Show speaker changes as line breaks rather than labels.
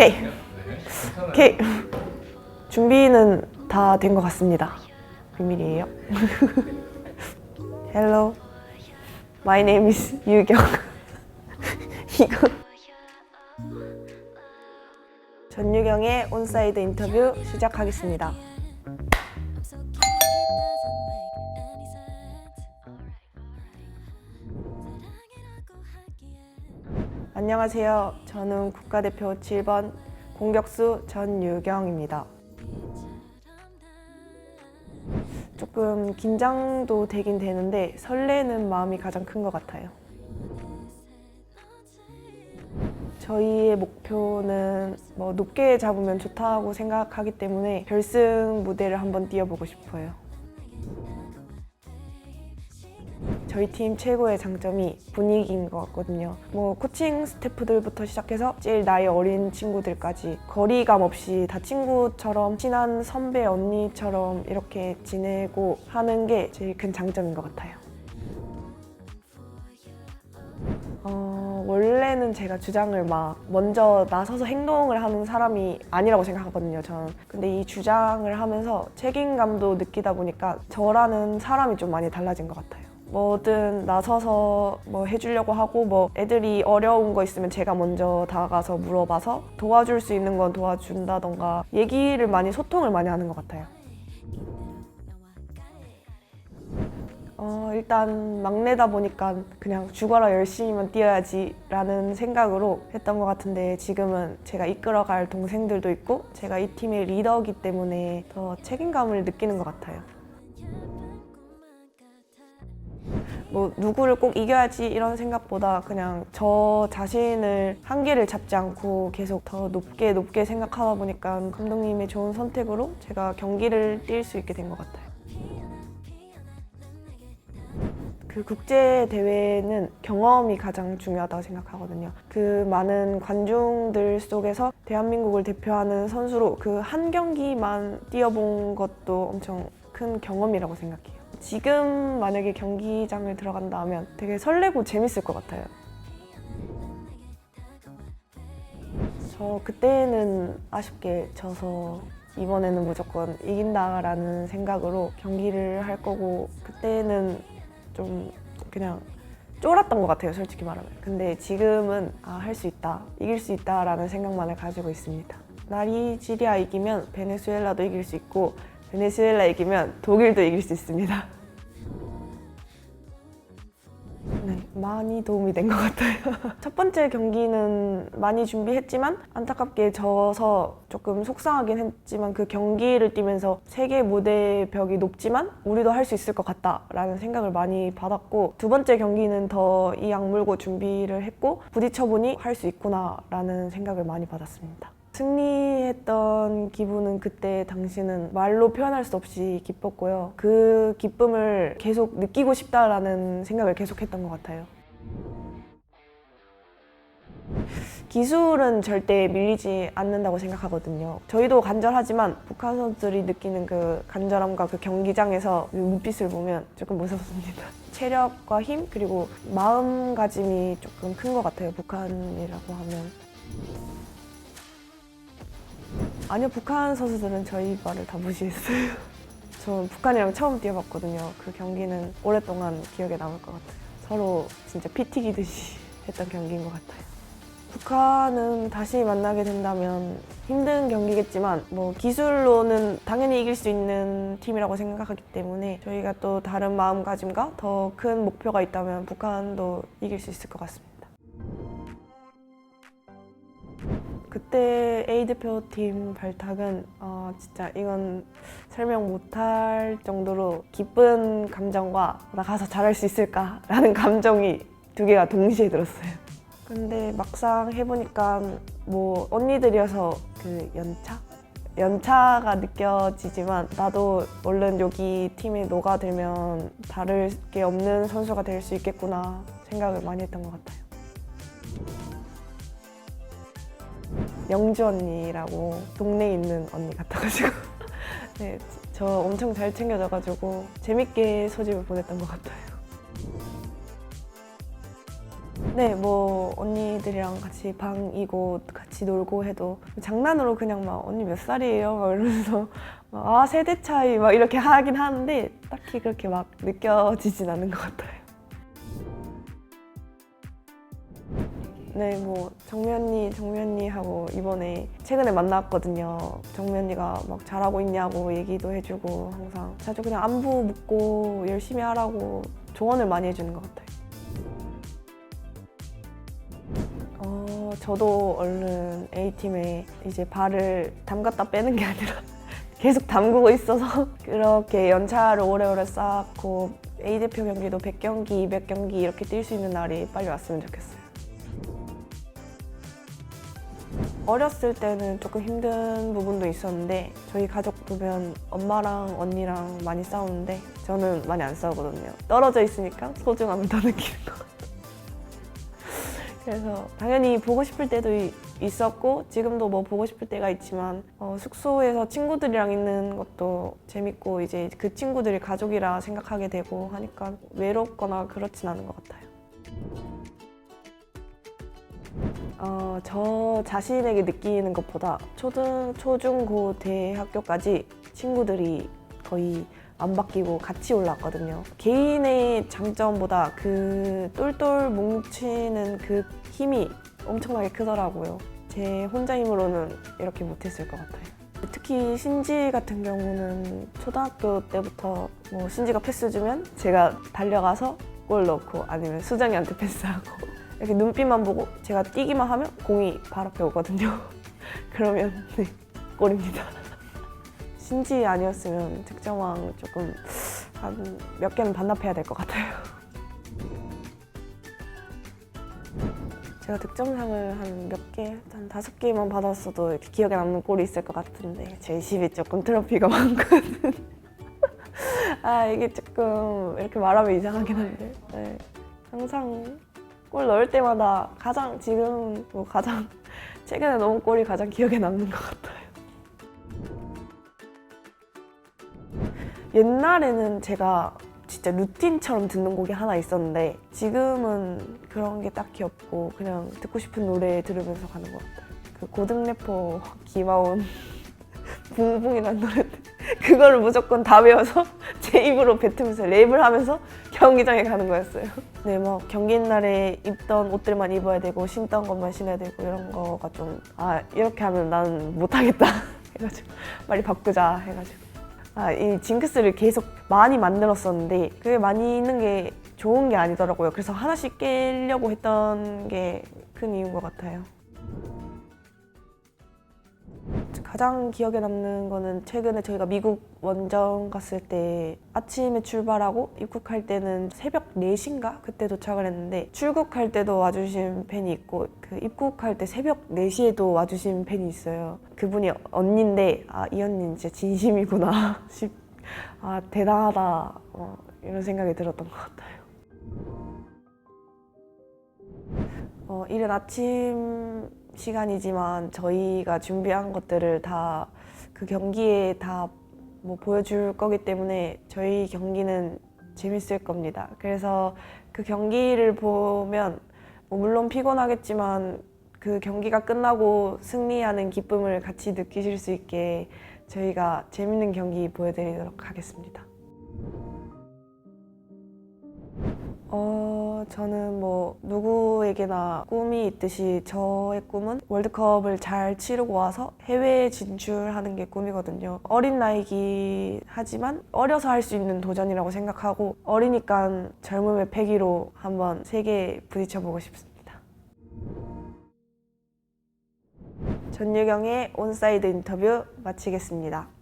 오케이. 오케이. 준비는 다 된 것 같습니다. 비밀이에요. Hello. My name is 유경. 이거. 전유경의 온사이드 인터뷰 시작하겠습니다. 안녕하세요. 저는 국가대표 7번 공격수 전유경입니다. 조금 긴장도 되긴 되는데 설레는 마음이 가장 큰 것 같아요. 저희의 목표는 뭐 높게 잡으면 좋다고 생각하기 때문에 결승 무대를 한번 뛰어보고 싶어요. 저희 팀 최고의 장점이 분위기인 것 같거든요. 뭐 코칭 스태프들부터 시작해서 제일 나이 어린 친구들까지 거리감 없이 다 친구처럼 친한 선배 언니처럼 이렇게 지내고 하는 게 제일 큰 장점인 것 같아요. 어, 원래는 제가 주장을 막 먼저 나서서 행동을 하는 사람이 아니라고 생각하거든요, 저는. 근데 이 주장을 하면서 책임감도 느끼다 보니까 저라는 사람이 좀 많이 달라진 것 같아요. 뭐든 나서서 뭐 해주려고 하고 뭐 애들이 어려운 거 있으면 제가 먼저 다가가서 물어봐서 도와줄 수 있는 건 도와준다던가 얘기를 많이 소통을 많이 하는 것 같아요. 어, 일단 막내다 보니까 그냥 죽어라 열심히만 뛰어야지 라는 생각으로 했던 것 같은데 지금은 제가 이끌어갈 동생들도 있고 제가 이 팀의 리더이기 때문에 더 책임감을 느끼는 것 같아요. 뭐 누구를 꼭 이겨야지 이런 생각보다 그냥 저 자신을 한계를 잡지 않고 계속 더 높게 높게 생각하다 보니까 감독님의 좋은 선택으로 제가 경기를 뛸 수 있게 된 것 같아요. 그 국제 대회는 경험이 가장 중요하다고 생각하거든요. 그 많은 관중들 속에서 대한민국을 대표하는 선수로 그 한 경기만 뛰어본 것도 엄청 큰 경험이라고 생각해요. 지금 만약에 경기장을 들어간다면 되게 설레고 재밌을 것 같아요. 저 그때는 아쉽게 져서 이번에는 무조건 이긴다라는 생각으로 경기를 할 거고 그때는 좀 그냥 쫄았던 것 같아요, 솔직히 말하면. 근데 지금은 아, 할 수 있다, 이길 수 있다라는 생각만을 가지고 있습니다. 나리지리아 이기면 베네수엘라도 이길 수 있고 베네수엘라 이기면 독일도 이길 수 있습니다. 네, 많이 도움이 된 것 같아요. 첫 번째 경기는 많이 준비했지만 안타깝게 져서 조금 속상하긴 했지만 그 경기를 뛰면서 세계 무대 벽이 높지만 우리도 할 수 있을 것 같다라는 생각을 많이 받았고 두 번째 경기는 더 이 악물고 준비를 했고 부딪혀보니 할 수 있구나라는 생각을 많이 받았습니다. 승리했던 기분은 그때 당시는 말로 표현할 수 없이 기뻤고요. 그 기쁨을 계속 느끼고 싶다라는 생각을 계속했던 것 같아요. 기술은 절대 밀리지 않는다고 생각하거든요. 저희도 간절하지만 북한 선수들이 느끼는 그 간절함과 그 경기장에서 그 눈빛을 보면 조금 무섭습니다. 체력과 힘 그리고 마음가짐이 조금 큰 것 같아요. 북한이라고 하면. 아니요, 북한 선수들은 저희 말을 다 무시했어요. 저 북한이랑 처음 뛰어봤거든요. 그 경기는 오랫동안 기억에 남을 것 같아요. 서로 진짜 피 튀기듯이 했던 경기인 것 같아요. 북한은 다시 만나게 된다면 힘든 경기겠지만 뭐 기술로는 당연히 이길 수 있는 팀이라고 생각하기 때문에 저희가 또 다른 마음가짐과 더 큰 목표가 있다면 북한도 이길 수 있을 것 같습니다. 그때 A 대표팀 발탁은 어, 진짜 이건 설명 못할 정도로 기쁜 감정과 나 가서 잘할 수 있을까라는 감정이 두 개가 동시에 들었어요. 근데 막상 해보니까 뭐 언니들이어서 그 연차? 연차가 느껴지지만 나도 얼른 여기 팀에 녹아들면 다를 게 없는 선수가 될 수 있겠구나 생각을 많이 했던 것 같아요. 영주 언니라고 동네에 있는 언니 같아가지고 네, 저 엄청 잘 챙겨줘가지고 재밌게 소집을 보냈던 것 같아요. 네, 뭐 언니들이랑 같이 방이고 같이 놀고 해도 장난으로 그냥 막 언니 몇 살이에요? 막 이러면서 막, 아 세대 차이 막 이렇게 하긴 하는데 딱히 그렇게 막 느껴지진 않는 것 같아요. 네, 뭐 정면이 정면이 하고 이번에 최근에 만났거든요. 정면이가 막 잘하고 있냐고 얘기도 해주고 항상 자주 그냥 안부 묻고 열심히 하라고 조언을 많이 해주는 것 같아요. 어, 저도 얼른 A팀에 이제 발을 담갔다 빼는 게 아니라 계속 담그고 있어서 그렇게 연차를 오래오래 쌓고 A대표 경기도 100경기, 200경기 이렇게 뛸 수 있는 날이 빨리 왔으면 좋겠어요. 어렸을 때는 조금 힘든 부분도 있었는데 저희 가족 보면 엄마랑 언니랑 많이 싸우는데 저는 많이 안 싸우거든요. 떨어져 있으니까 소중함을 더 느끼는 것 같아요. 그래서 당연히 보고 싶을 때도 이- 있었고 지금도 뭐 보고 싶을 때가 있지만 어, 숙소에서 친구들이랑 있는 것도 재밌고 이제 그 친구들이 가족이라 생각하게 되고 하니까 외롭거나 그렇진 않은 것 같아요. 어, 저 자신에게 느끼는 것보다 초등, 초중, 고, 대학교까지 친구들이 거의 안 바뀌고 같이 올랐거든요. 개인의 장점보다 그 똘똘 뭉치는 그 힘이 엄청나게 크더라고요. 제 혼자 힘으로는 이렇게 못했을 것 같아요. 특히 신지 같은 경우는 초등학교 때부터 뭐 신지가 패스 주면 제가 달려가서 골 넣고 아니면 수정이한테 패스하고 이렇게 눈빛만 보고 제가 뛰기만 하면 공이 바로 앞에 오거든요. 그러면 네, 골입니다. 신지 아니었으면 득점왕 조금 한 몇 개는 반납해야 될 것 같아요. 제가 득점상을 한 몇 개, 한 다섯 개만 받았어도 이렇게 기억에 남는 골이 있을 것 같은데 제 집이 조금 트로피가 많거든. 아 이게 조금 이렇게 말하면 이상하긴 한데 네. 항상 골 넣을 때마다 가장 지금 뭐 가장 최근에 넣은 골이 가장 기억에 남는 것 같아요. 옛날에는 제가 진짜 루틴처럼 듣는 곡이 하나 있었는데 지금은 그런 게 딱히 없고 그냥 듣고 싶은 노래 들으면서 가는 것 같아요. 그 고등 래퍼 김하온 붕붕이라는 노래인데 그거를 무조건 다 외워서 제 입으로 뱉으면서 랩을 하면서 경기장에 가는 거였어요. 네, 뭐 경기 날에 입던 옷들만 입어야 되고 신던 것만 신어야 되고 이런 거가 좀 아 이렇게 하면 나는 못하겠다 해가지고 빨리 바꾸자 해가지고 아, 이 징크스를 계속 많이 만들었었는데 그게 많이 있는 게 좋은 게 아니더라고요. 그래서 하나씩 깨려고 했던 게 큰 이유인 것 같아요. 가장 기억에 남는 거는 최근에 저희가 미국 원정 갔을 때 아침에 출발하고 입국할 때는 새벽 4시인가 그때 도착을 했는데 출국할 때도 와주신 팬이 있고 그 입국할 때 새벽 4시에도 와주신 팬이 있어요. 그분이 언니인데 아 이 언니 진짜 진심이구나 싶- 아 대단하다 어, 이런 생각이 들었던 것 같아요. 어, 이른 아침 시간이지만 저희가 준비한 것들을 다 그 경기에 다 뭐 보여줄 거기 때문에 저희 경기는 재밌을 겁니다. 그래서 그 경기를 보면 뭐 물론 피곤하겠지만 그 경기가 끝나고 승리하는 기쁨을 같이 느끼실 수 있게 저희가 재밌는 경기 보여드리도록 하겠습니다. 어, 저는 뭐 누구에게나 꿈이 있듯이 저의 꿈은 월드컵을 잘 치르고 와서 해외에 진출하는 게 꿈이거든요. 어린 나이기 하지만 어려서 할 수 있는 도전이라고 생각하고 어리니까 젊음의 패기로 한번 세계에 부딪혀보고 싶습니다. 전유경의 온사이드 인터뷰 마치겠습니다.